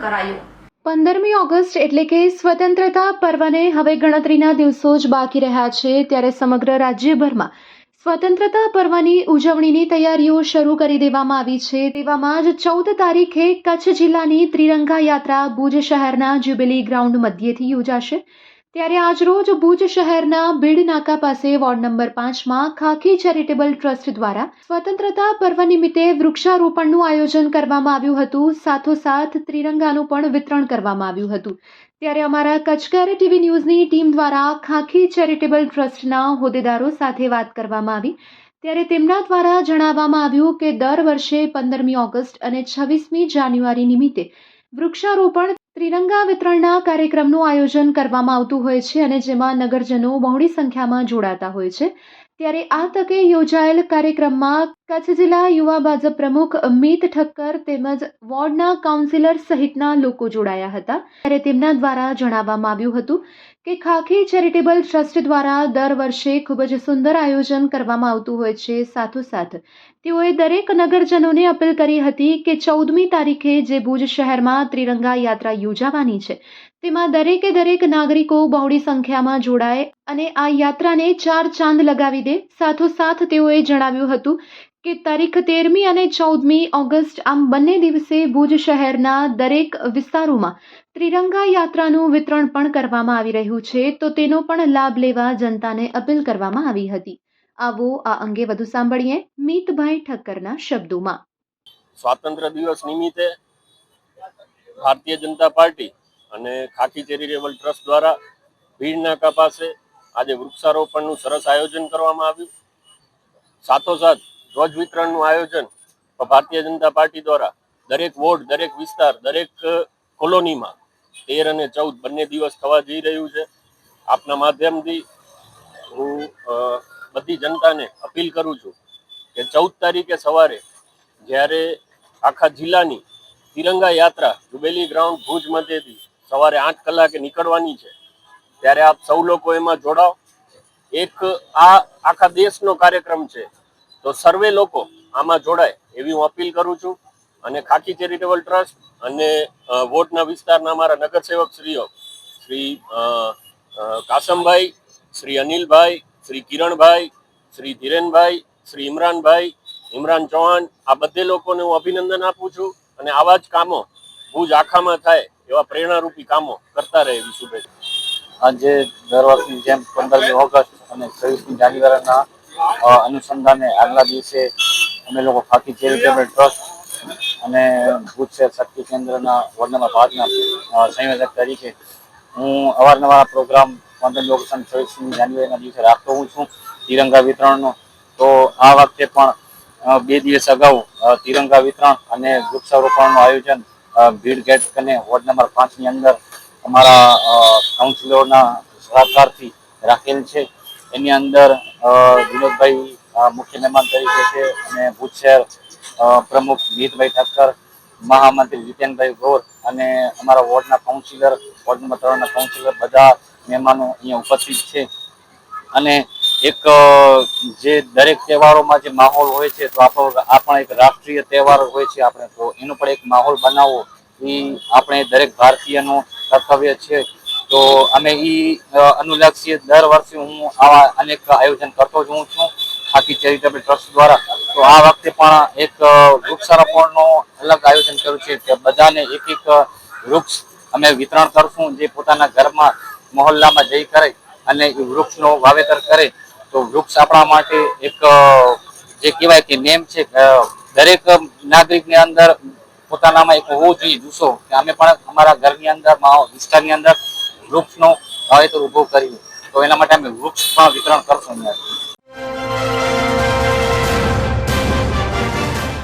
કરાયો. પંદરમી ઓગસ્ટ એટલે કે સ્વતંત્રતા પર્વને હવે ગણતરીના દિવસો જ બાકી રહ્યા છે, ત્યારે સમગ્ર રાજ્યભરમાં સ્વતંત્રતા પર્વની ઉજવણીની તૈયારીઓ શરૂ કરી દેવામાં આવી છે. તેવામાં જ ચૌદ તારીખે કચ્છ જિલ્લાની ત્રિરંગા યાત્રા ભુજ શહેરના જ્યુબિલી ગ્રાઉન્ડ મધ્યેથી યોજાશે. ત્યારે આજરોજ ભુજ શહેરના ભીડ નાકા પાસે વોર્ડ નંબર પાંચમાં ખાખી ચેરિટેબલ ટ્રસ્ટ દ્વારા સ્વતંત્રતા પર્વ નિમિત્તે વૃક્ષારોપણનું આયોજન કરવામાં આવ્યું હતું. સાથોસાથ ત્રિરંગાનું પણ વિતરણ કરવામાં આવ્યું હતું. ત્યારે અમારા કચકર ટીવી ન્યૂઝની ટીમ દ્વારા ખાખી ચેરિટેબલ ટ્રસ્ટના હોદ્દેદારો સાથે વાત કરવામાં આવી. ત્યારે તેમના દ્વારા જણાવવામાં આવ્યું કે દર વર્ષે પંદરમી ઓગસ્ટ અને છવ્વીસમી જાન્યુઆરી નિમિત્તે વૃક્ષારોપણ ત્રિરંગા વિતરણના કાર્યક્રમનું આયોજન કરવામાં આવતું હોય છે અને જેમાં નગરજનો બહોળી સંખ્યામાં જોડાતા હોય છે. ત્યારે આ તકે યોજાયેલ કાર્યક્રમમાં કચ્છ જિલ્લા યુવા ભાજપ પ્રમુખ અમિત ઠક્કર તેમજ વોર્ડના કાઉન્સિલર સહિતના લોકો જોડાયા હતા. ત્યારે તેમના દ્વારા જણાવવામાં આવ્યું હતું કે ખાખી ચેરિટેબલ ટ્રસ્ટ દ્વારા દર વર્ષે ખૂબ જ સુંદર આયોજન કરવામાં આવતું હોય છે. સાથોસાથ, તેઓએ દરેક નગરજનોને અપીલ કરી હતી કે ચૌદમી તારીખે જે ભુજ શહેરમાં ત્રિરંગા યાત્રા યોજાવાની છે, તેમાં દરેકે દરેક નાગરિકો બહોળી સંખ્યામાં જોડાય અને આ યાત્રાને ચાર ચાંદ લગાવી દે. સાથોસાથ, તેઓએ જણાવ્યું હતું કે તારીખ તેરમી અને ચૌદમી ઓગસ્ટ આમ બંને દિવસે ભુજ શહેરના દરેક વિસ્તારોમાં ત્રિરંગા યાત્રાનું વિતરણ પણ કરવામાં આવી રહ્યું છે, તો તેનો પણ લાભ લેવા જનતાને અપીલ કરવામાં આવી હતી. આવો આ અંગે વધુ સાંભળીએ મીતભાઈ ઠક્કરના શબ્દોમાં. સ્વાતંત્ર્ય દિવસ નિમિત્તે ભારતીય જનતા પાર્ટી અને ખાખી ચેરિટેબલ ટ્રસ્ટ દ્વારા ભીડ નાકા પાસે આજે વૃક્ષારોપણનું સરસ આયોજન કરવામાં આવ્યું. સાથોસાથ ધ્વજ વિતરણનું આયોજન ભારતીય જનતા પાર્ટી દ્વારા દરેક વોર્ડ, દરેક વિસ્તાર, દરેક કોલોનીમાં તેર અને ચૌદ બંને દિવસ થવા જઈ રહ્યું છે. આપના માધ્યમથી હું બધી જનતાને અપીલ કરું છું કે ચૌદ તારીખે સવારે જ્યારે આખા જિલ્લાની તિરંગા યાત્રા જુબેલી ગ્રાઉન્ડ ભુજ મધ્યથી સવારે આઠ કલાકે નીકળવાની છે, ત્યારે આપ સૌ લોકો એમાં જોડાઓ. એક આ આખા દેશનો કાર્યક્રમ છે. તો સર્વે લોકો આમાં જોડાય એવી હું અપીલ કરું છું. અને ખાકી ચેરિટેબલ ટ્રસ્ટ અને વોટના વિસ્તારના અમારા નગરસેવક શ્રીઓ, શ્રી કાસમભાઈ, શ્રી અનિલભાઈ, શ્રી કિરણભાઈ, શ્રી ધીરેનભાઈ, શ્રી ઇમરાનભાઈ, ઇમરાન ચૌહાણ, આ બધે લોકોને હું અભિનંદન આપું છું અને આવા જ કામો ભુજ આખામાં થાય એવા પ્રેરણારૂપી કામો કરતા રહે એવી શુભેચ્છા. આજે દર વર્ષની જેમ પંદરમી ઓગસ્ટ અને છવ્વીસમી જાન્યુઆરીના અનુસંધાને આગલા દિવસે અમે લોકો ખાકી ચેરિટેબલ ટ્રસ્ટ અને ભુજ શક્તિ કેન્દ્રના વોર્ડ નંબર પાંચના સંયોજક તરીકે હું અવારનવાર પ્રોગ્રામ પંદર ઓગસ્ટ ચોવીસમી જાન્યુઆરીના દિવસે રાખતો હું છું, તિરંગા વિતરણનો. તો આ વખતે પણ બે દિવસ અગાઉ તિરંગા વિતરણ અને વૃક્ષારોપણનું આયોજન ભીડ ગેટ અને વોર્ડ નંબર પાંચની અંદર અમારા કાઉન્સિલરના સહકારથી રાખેલ છે. એની અંદર વિનોદભાઈ મુખ્ય મહેમાન તરીકે છે અને ભુજ શહેર પ્રમુખ ગીતભાઈ ઠક્કર મહામંત્રી જીતેનભાઈ ગોર અને અમારા વોર્ડના કાઉન્સિલર, વોર્ડ નંબર ત્રણના કાઉન્સિલર બધા મહેમાનો અહીંયા ઉપસ્થિત છે. અને એક જે દરેક તહેવારોમાં જે માહોલ હોય છે, તો આપણો આ પણ એક રાષ્ટ્રીય તહેવાર હોય છે આપણે. તો એનો પણ એક માહોલ બનાવવો, એ આપણે દરેક ભારતીયનું કર્તવ્ય છે. તો અમે એ અનુલક્ષીએ દર વર્ષે હું આવા અનેક આયોજન કરતો જ હું છું, આખી ચેરિટેબલ ટ્રસ્ટ દ્વારા. તો આ વખતે પણ એક વૃક્ષારોપણનું અલગ આયોજન કર્યું છે કે બધાને એક એક વૃક્ષ અમે વિતરણ કરશું, જે પોતાના ઘરમાં, મહોલ્લામાં જઈ કરે અને એ વૃક્ષનું વાવેતર કરે. તો વૃક્ષ આપણા માટે એક જે કહેવાય કે નેમ છે દરેક નાગરિકની અંદર પોતાનામાં એક હોવો જોઈએ જુસ્સો, કે અમે પણ અમારા ઘરની અંદર વિસ્તારની અંદર વૃક્ષનો વાવેતર ઊભો કર્યું તો એના માટે અમે વૃક્ષ પણ વિતરણ કરશું. અહીંયા